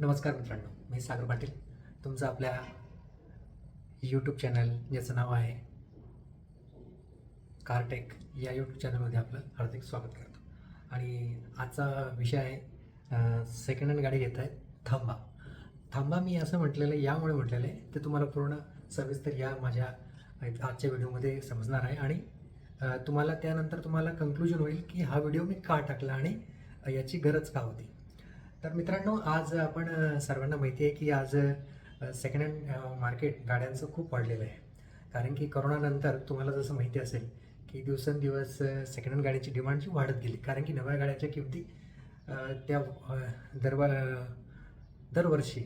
नमस्कार मित्रांनो मी सागर पाटील. तुमचं आपल्या यूट्यूब चॅनल ज्याचं नाव आहे कारटेक या यूट्यूब चॅनलमध्ये आपलं हार्दिक स्वागत करतो. आणि आजचा विषय आहे सेकंड हँड गाडी घेत आहेत थांबा. थांबा मी असं म्हटलेलं आहे यामुळे म्हटलेलं आहे ते तुम्हाला पूर्ण सविस्तर या माझ्या आजच्या व्हिडिओमध्ये समजणार आहे. आणि तुम्हाला त्यानंतर तुम्हाला कन्क्लुजन होईल की हा व्हिडिओ मी का टाकला आणि याची गरज का होती. तर मित्रांनो आज आपण सर्वांना माहिती आहे की आज सेकंड हँड मार्केट गाड्यांचं खूप वाढलेलं आहे. कारण की करोनानंतर तुम्हाला जसं माहिती असेल की दिवसेंदिवस सेकंड हँड गाडीची डिमांड जी वाढत गेली. कारण की नव्या गाड्यांच्या किमती त्या दरवा दरवर्षी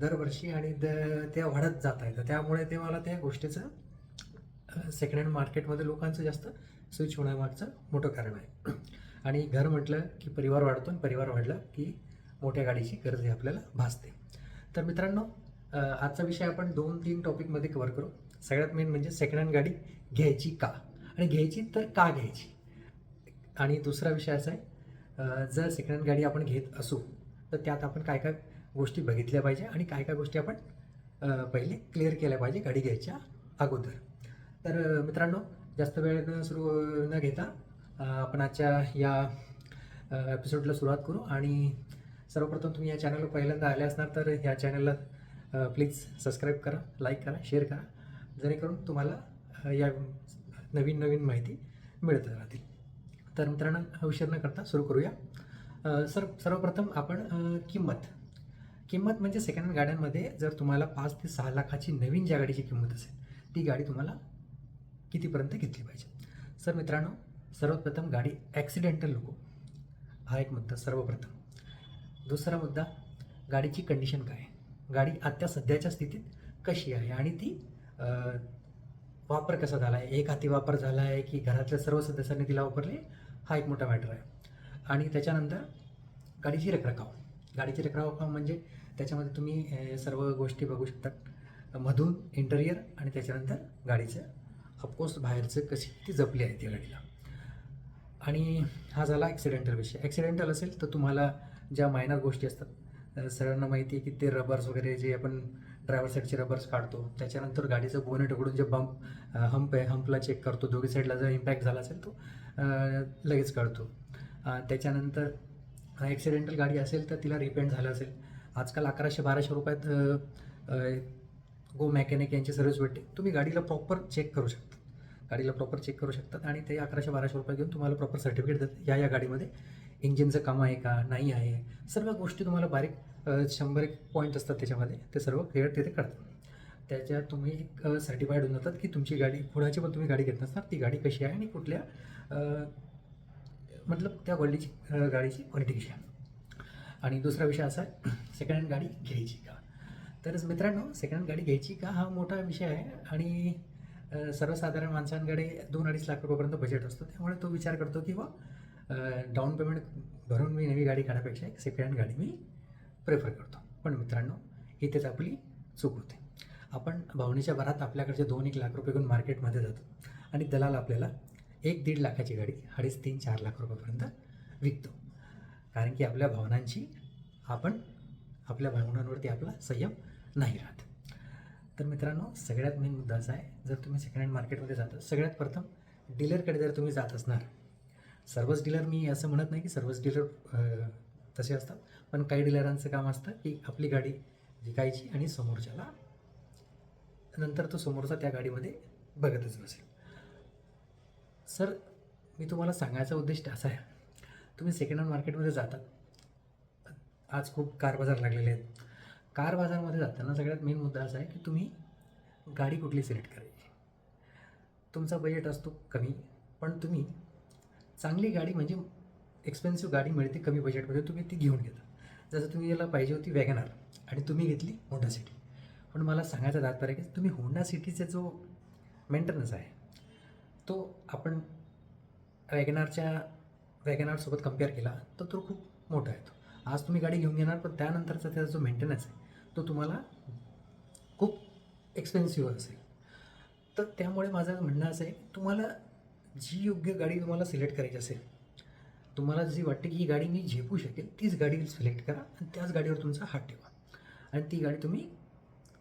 दरवर्षी आणि द त्या वाढत जात आहेत. तर त्यामुळे ते मला त्या गोष्टीचं सेकंड हँड मार्केटमध्ये लोकांचं जास्त स्विच होण्यामागचं मोठं कारण आहे. आणि घर म्हटलं की परिवार वाढतो आणि परिवार वाढला की मोठ्या गाडीची गरज ही आपल्याला भासते. तर मित्रांनो आजचा विषय आपण दोन तीन टॉपिकमध्ये कव्हर करू. सगळ्यात मेन म्हणजे सेकंड हँड गाडी घ्यायची का? आणि घ्यायची तर का घ्यायची? आणि दुसरा विषय असा आहे जर सेकंड हँड गाडी आपण घेत असू तर त्यात आपण काय काय गोष्टी बघितल्या पाहिजे आणि काय काय गोष्टी आपण पहिले क्लिअर केल्या पाहिजे गाडी घ्यायच्या अगोदर. तर मित्रांनो जास्त वेळ न सुरू न घेता आपण आजच्या या एपिसोडला सुरुवात करू आणि सर्वप्रथम तुम्ही या चॅनलवर पहिल्यांदा आले असणार तर ह्या चॅनलला प्लीज सबस्क्राईब करा लाईक करा शेअर करा. जेणेकरून तुम्हाला या नवीन नवीन माहिती मिळत राहतील. तर मित्रांनो उशीर न करता सुरू करूया. सर सर्वप्रथम आपण किंमत. किंमत म्हणजे सेकंड हँड गाड्यांमध्ये जर तुम्हाला पाच ते सहा लाखाची नवीन ज्या गाडीची किंमत असेल ती गाडी तुम्हाला कितीपर्यंत घेतली पाहिजे? सर मित्रांनो सर्वप्रथम गाडी ॲक्सिडेंटल नको. हा एक मुद्दा सर्वप्रथम. दुसरा मुद्दा गाडीची कंडिशन काय? आहे गाडी आत्ता सध्याच्या स्थितीत कशी आहे? आणि ती वापर कसा झाला आहे एक हाती वापर झाला आहे की घरातल्या सर्व सदस्यांनी तिला वापरले? हा एक मोठा मॅटर आहे. आणि त्याच्यानंतर गाडीची रखरखाव. गाडीची रखरखाव म्हणजे त्याच्यामध्ये तुम्ही सर्व गोष्टी बघू शकता मधून इंटेरियर आणि त्याच्यानंतर गाडीचं ऑफकोर्स बाहेरचं कशी ती जपली आहे त्या गाडीला. आणि हा झाला ॲक्सिडेंटल विषय. ॲक्सिडेंटल असेल तर तुम्हाला ज्या मायनर गोष्टी असतात सगळ्यांना माहिती आहे की ते रबर्स वगैरे जे आपण ड्रायव्हर साईडचे रबर्स काढतो त्याच्यानंतर गाडीचं बोनेट उघडून जे बंप हंप आहे हंपला चेक करतो दोघी साईडला जर इम्पॅक्ट झाला असेल तो लगेच काढतो. त्याच्यानंतर ॲक्सिडेंटल गाडी असेल तर तिला रिपेंट झालं असेल. आजकाल अकराशे बाराशे रुपयात गो मॅकॅनिक यांची सर्व्हिस भेटते. तुम्ही गाडीला प्रॉपर चेक करू शकता. गाडीला प्रॉपर चेक करू शकतात आणि ते अकराशे बाराशे रुपये घेऊन तुम्हाला प्रॉपर सर्टिफिकेट देतात. या या गाडीमध्ये इंजिनचं काम आहे का नाही आहे? सर्व गोष्टी तुम्हाला बारीक शंभर एक पॉईंट असतात त्याच्यामध्ये. ते सर्व क्लिअर तिथे करतात त्याच्यात तुम्ही एक सर्टिफाईड होऊन जातात की तुमची गाडी कुणाची पण तुम्ही गाडी घेत नसणार. ती गाडी कशी आहे आणि कुठल्या मतलब त्या क्वालिटीची गाडीची क्वालिटी कशी आहे? आणि दुसरा विषय असा आहे सेकंड हँड गाडी घ्यायची का? तर मित्रांनो सेकंड हँड गाडी घ्यायची का हा मोठा विषय आहे. आणि सर्वसाधारण माणसांकडे दोन अडीच लाख रुपयापर्यंत बजेट असतो. त्यामुळे तो विचार करतो की बा डाऊन पेमेंट भरून मी नवी गाडी काढण्यापेक्षा एक सेकंड हँड गाडी मी प्रेफर करतो. पण मित्रांनो इथेच आपली चूक होते. आपण भावनेच्या भरात आपल्याकडचे दोन एक लाख रुपये घेऊन मार्केटमध्ये जातो आणि दलाल आपल्याला एक दीड लाखाची गाडी अडीच तीन चार लाख रुपयापर्यंत विकतो. कारण की आपल्या भावनांची आपण आपल्या भावनांवरती आपला संयम नाही राहत. तर मित्रांनो सगळ्यात मेन मुद्दा असा आहे जर तुम्ही सेकंड हँड मार्केटमध्ये जाता सगळ्यात प्रथम डीलरकडे जर तुम्ही जात असणार सर्वच डीलर मी असं म्हणत नाही की सर्वच डीलर तसे असतात पण काही डीलरांचं काम असतं की आपली गाडी विकायची आणि समोरच्याला नंतर तो समोरचा त्या गाडीमध्ये बघतच बसेल सर मी तुम्हाला सांगायचा उद्देश असा आहे तुम्ही सेकंड हँड मार्केटमध्ये जाता आज खूप कार बाजार लागलेले आहेत कार बाजारमध्ये जाताना सगळ्यात मेन मुद्दा असा आहे की तुम्ही गाडी कुठली सिलेक्ट करायची? तुमचा बजेट असतो कमी पण तुम्ही चांगली गाडी म्हणजे एक्सपेन्सिव्ह गाडी मिळते कमी बजेटमध्ये तुम्ही ती घेऊन घेता. जसं तुम्ही याला पाहिजे होती वॅगनार आणि तुम्ही घेतली होंडा सिटी पण मला सांगायचं तात्पर्य की तुम्ही होंडा सिटीचा जो मेंटेनन्स आहे तो आपण वॅगनारच्या वॅगनारसोबत कंपेअर केला तर तो खूप मोठा येतो आज तुम्ही गाडी घेऊन घेणार पण त्यानंतरचा त्याचा जो मेंटेनन्स आहे तो तुम्हाला खूप एक्सपेन्सिव्ह असेल. तर त्यामुळे माझं म्हणणं असं आहे तुम्हाला जी योग्य गाडी तुम्हाला सिलेक्ट करायची असेल तुम्हाला जी वाटते की ही गाडी मी झेपू शकेल तीच गाडी सिलेक्ट करा आणि त्याच गाडीवर तुमचा हात ठेवा. आणि ती गाडी तुम्ही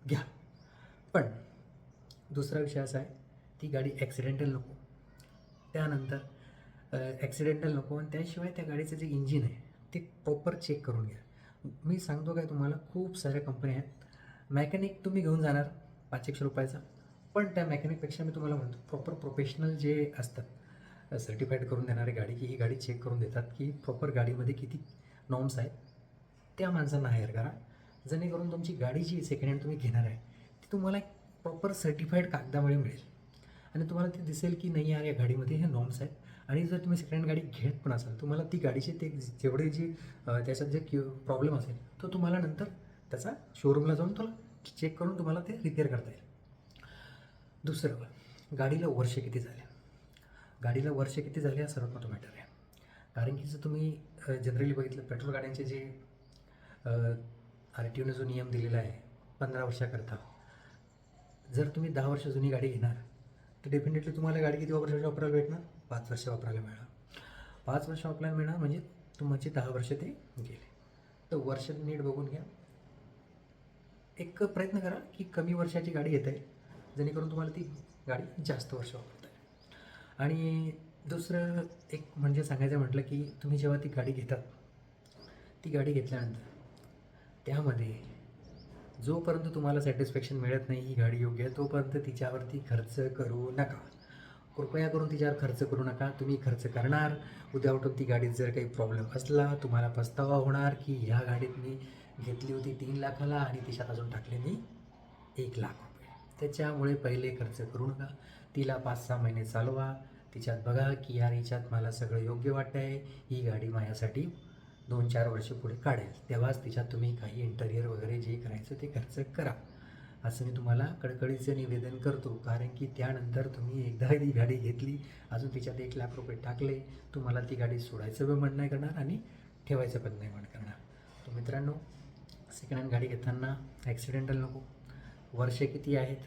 घ्या. पण दुसरा विषय असा आहे ती गाडी ॲक्सिडेंटल नको. त्यानंतर ॲक्सिडेंटल नको आणि त्याशिवाय त्या गाडीचं जे इंजिन आहे ते प्रॉपर चेक करून घ्या. मी सांगतो काय तुम्हाला खूप साऱ्या कंपन्या आहेत. मॅकॅनिक तुम्ही घेऊन जाणार पाच एकशे रुपयाचा. पण त्या मॅकॅनिकपेक्षा मी तुम्हाला म्हणतो प्रॉपर प्रोफेशनल जे असतात सर्टिफाईड करून देणारे गाडी की ही गाडी चेक करून देतात की प्रॉपर गाडीमध्ये किती नॉर्म्स आहेत त्या माणसांना हायर करा. जेणेकरून तुमची गाडी जी सेकंड हँड तुम्ही घेणार आहे ती तुम्हाला एक प्रॉपर सर्टिफाईड कागदामुळे मिळेल. आणि तुम्हाला ते दिसेल की नाही यार या गाडीमध्ये हे नॉर्म्स आहेत. आणि जर तुम्ही सेकंड हँड गाडी घेत पण असाल तुम्हाला ती गाडीचे ते जेवढे जी त्याच्यात जे क्यू प्रॉब्लेम असेल तो तुम्हाला नंतर त्याचा शोरूमला जाऊन तुला चेक करून तुम्हाला ते रिपेअर करता येईल. दुसरं गाडीला वर्ष किती झाले? गाडीला वर्ष किती झाले हा सर्वात मोठं मॅटर आहे. कारण की जर तुम्ही जनरली बघितलं पेट्रोल गाड्यांचे जे आर टी ओने जो नियम दिलेला आहे पंधरा वर्षाकरता जर तुम्ही दहा वर्ष जुनी गाडी घेणार तर डेफिनेटली तुम्हाला गाडी किती वर्षाची वापरायला भेटणार? पाच वर्ष वापरायला मिळणार. पाच वर्ष वापरायला मिळणार म्हणजे तुमचे दहा वर्ष ते गेले. तर वर्ष नीट बघून घ्या. एक प्रयत्न करा की कमी वर्षाची गाडी येत आहे जेणेकरून तुम्हाला ती गाडी जास्त वर्ष वापरता येईल. आणि दुसरं एक म्हणजे सांगायचं म्हटलं की तुम्ही जेव्हा ती गाडी घेतात ती गाडी घेतल्यानंतर त्यामध्ये जोपर्यंत तुम्हाला सॅटिस्फॅक्शन मिळत नाही ही गाडी योग्य आहे तोपर्यंत तिच्यावरती खर्च करू नका. कृपया करून तिच्यावर खर्च करू नका. तुम्ही खर्च करणार. उद्या उठून ती गाडीत जर काही प्रॉब्लेम असला तुम्हाला पस्तावा होणार की ह्या गाडीत मी घेतली होती तीन लाखाला आणि तिच्यात अजून टाकले मी एक लाख रुपये. त्याच्यामुळे पहिले खर्च करू नका. तिला पाच सहा महिने चालवा. तिच्यात बघा की यार हिच्यात मला सगळं योग्य वाटतं आहे ही गाडी माझ्यासाठी दोन चार वर्ष पुढे काढेल. तेव्हाच तिच्यात तुम्ही काही इंटरियर वगैरे जे करायचं ते खर्च करा. असं मी तुम्हाला कडकडीचं निवेदन करतो. कारण की त्यानंतर तुम्ही एकदा ती गाडी घेतली अजून तिच्यात एक लाख रुपये टाकले तुम्हाला ती गाडी सोडायचं पण मन नाही करणार आणि ठेवायचं पण नाही मन करणार. तर मित्रांनो सेकंड हँड गाडी घेताना ॲक्सिडेंटल नको. वर्ष किती आहेत?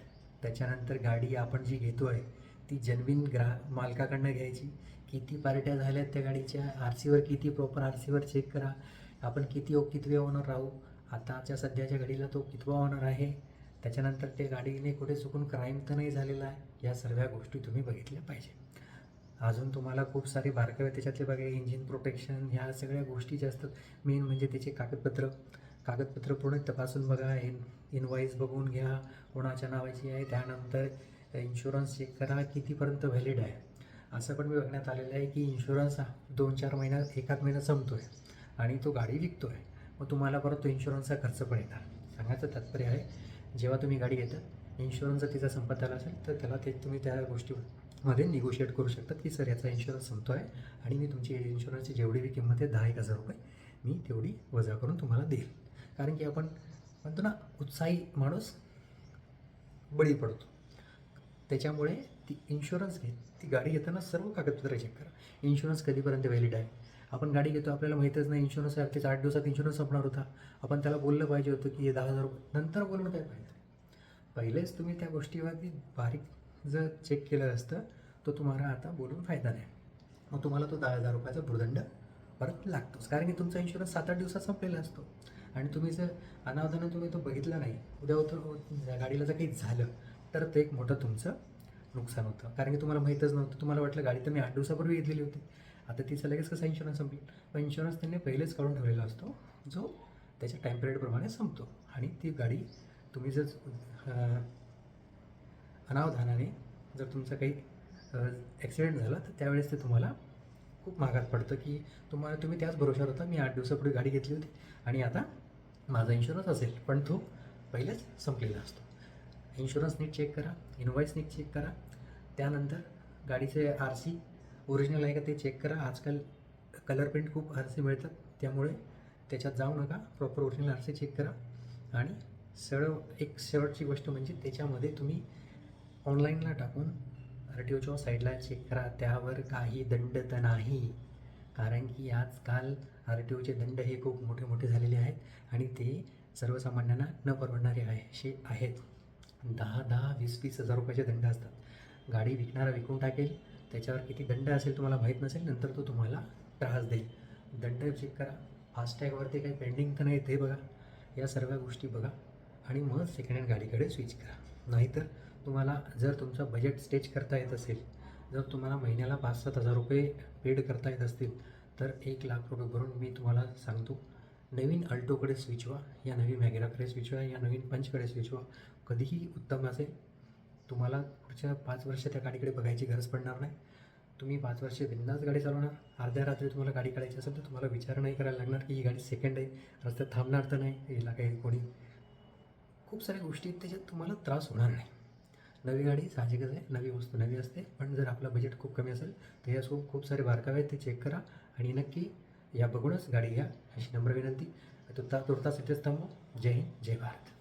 त्याच्यानंतर गाडी आपण जी घेतो आहे ती जन्मीन ग्रा मालकाकडनं घ्यायची. किती पार्ट्या झाल्यात त्या गाडीच्या? आर सीवर किती प्रॉपर आर सीवर चेक करा. आपण किती ओ कितवे ओनर राहू? आताच्या सध्याच्या घडीला तो कितवा ओनर आहे? त्याच्यानंतर ते गाडीने कुठे चुकून क्राईम तर नाही झालेला आहे या सर्व गोष्टी तुम्ही बघितल्या पाहिजे. अजून तुम्हाला खूप सारे बारकावे त्याच्यातले बघा इंजिन प्रोटेक्शन ह्या सगळ्या गोष्टी ज्या असतात मेन म्हणजे त्याचे कागदपत्र. कागदपत्र पूर्ण तपासून बघा इन इनवाईस बघून घ्या कोणाच्या नावाची आहे त्यानंतर इन्शुरन्स चेक करा कितीपर्यंत व्हॅलिड आहे. असं पण मी बघण्यात आलेलं आहे की इन्शुरन्स हा दोन चार महिन्यात एकाच महिना संपतो आहे आणि तो गाडी विकतो आहे मग तुम्हाला परत तो इन्शुरन्सचा खर्च पण येणार. सांगायचं तात्पर्य आहे जेव्हा तुम्ही गाडी घेता इन्शुरन्स जर तिचा संपत आला असेल तर त्याला ते तुम्ही त्या गोष्टीमध्ये निगोशिएट करू शकतात की सर याचा इन्शुरन्स संपतो आहे आणि मी तुमची इन्शुरन्सची जेवढी बी किंमत आहे दहा एक हजार रुपये मी तेवढी वजा करून तुम्हाला देईल. कारण की आपण म्हणतो ना उत्साही माणूस बळी पडतो. त्याच्यामुळे ती इन्शुरन्स घे ती गाडी घेताना सर्व कागदपत्रं चेक करा. इन्शुरन्स कधीपर्यंत व्हॅलिड आहे? आपण गाडी घेतो आपल्याला माहीतच नाही इन्शुरन्स आहे त्याचा आठ दिवसात इन्शुरन्स संपणार होता. आपण त्याला बोललं पाहिजे होतं की हे दहा हजार रुपये. नंतर बोलणं काय पाहिजे पहिलेच तुम्ही त्या गोष्टीवरती बारीक जर चेक केलं असतं तो तुम्हाला आता बोलून फायदा नाही. मग तुम्हाला तो दहा हजार रुपयाचा भूर्दंड परत लागतोच. कारण की तुमचा इन्शुरन्स सात आठ दिवसात संपलेला असतो. आणि तुम्ही जर अनावधानं तुम्ही तो बघितला नाही उद्या उतर गाडीला जर काही झालं तर ते एक मोठं तुमचं नुकसान होतं. कारण की तुम्हाला माहीतच नव्हतं. तुम्हाला वाटलं गाडी तर मी आठ दिवसापूर्वी घेतलेली होती. आता तिचं लगेच कसा इन्शुरन्स संपेल? पण इन्शुरन्स त्यांनी पहिलेच काढून ठेवलेला असतो जो त्याच्या टाईम पिरियडप्रमाणे संपतो. आणि ती गाडी तुम्ही जर अनावधानाने जर तुमचा काही ॲक्सिडेंट झाला तर त्यावेळेस ते तुम्हाला खूप महागात पडतं की तुम्हाला तुम्ही त्याच भरोशावर होता मी आठ दिवसापूर्वी गाडी घेतली होती आणि आता माझा इन्शुरन्स असेल. पण तो पहिलेच संपलेला असतो. इन्शुरन्स नीट चेक करा इनवाईस नीट चेक करा. त्यानंतर गाडीचे आर सी ओरिजिनल आहे का ते चेक करा. आजकाल कलर प्रिंट खूप आरसे मिळतात. त्यामुळे त्याच्यात जाऊ नका. प्रॉपर ओरिजिनल आरसे चेक करा. आणि सरळ एक शेवटची गोष्ट म्हणजे त्याच्यामध्ये तुम्ही ऑनलाईनला टाकून आर टी ओच्या साईडला चेक करा. त्यावर काही दंड तर नाही. कारण की आजकाल आर टी ओचे दंड हे खूप मोठे मोठे झालेले आहेत आणि ते सर्वसामान्यांना न परवडणारे आहे असे आहेत. दहा दहा वीस वीस हजार रुपयाचे दंड असतात. गाडी विकणारा विकून टाकेल. त्याच्यावर किती दंड असेल तुम्हाला माहीत नसेल नंतर तो तुम्हाला त्रास देईल. दंड चेक करा. फास्टॅगवरती काही पेंडिंग तर नाही ते बघा. या सर्व गोष्टी बघा. आणि मग सेकंड हँड गाडीकडे स्विच करा. नाहीतर तुम्हाला जर तुमचं बजेट स्टेच करता येत असेल जर तुम्हाला महिन्याला पाच सात हजार रुपये पेड करता येत असतील तर एक लाख रुपये भरून मी तुम्हाला सांगतो. नवीन अल्टोकडे स्विच व्हा. या नवीन मॅगेराकडे स्विच व्हा. या नवीन पंचकडे स्विच व्हा. कधीही उत्तम असेल तुम्हाला पुढच्या पाच वर्ष त्या गाडीकडे बघायची गरज पडणार नाही. तुम्ही पाच वर्ष बिंदास गाडी चालवणार. अर्ध्या रात्री तुम्हाला गाडी काढायची असेल तर तुम्हाला विचार नाही करायला लागणार की ही गाडी सेकंड आहे. रस्त्यात थांबणार तर नाही. हिला काही कोणी खूप साऱ्या गोष्टी आहेत त्याच्यात तुम्हाला त्रास होणार नाही. नवी गाडी साहजिकच आहे. नवी वस्तू नवी असते. पण जर आपलं बजेट खूप कमी असेल तर यासोबत खूप सारे बारकावे आहेत ते चेक करा आणि नक्की या बघूनच गाडी घ्या अशी नम्र विनंती. तुर्ता तुर्तास इथेच थांबू. जय हिंद जय भारत.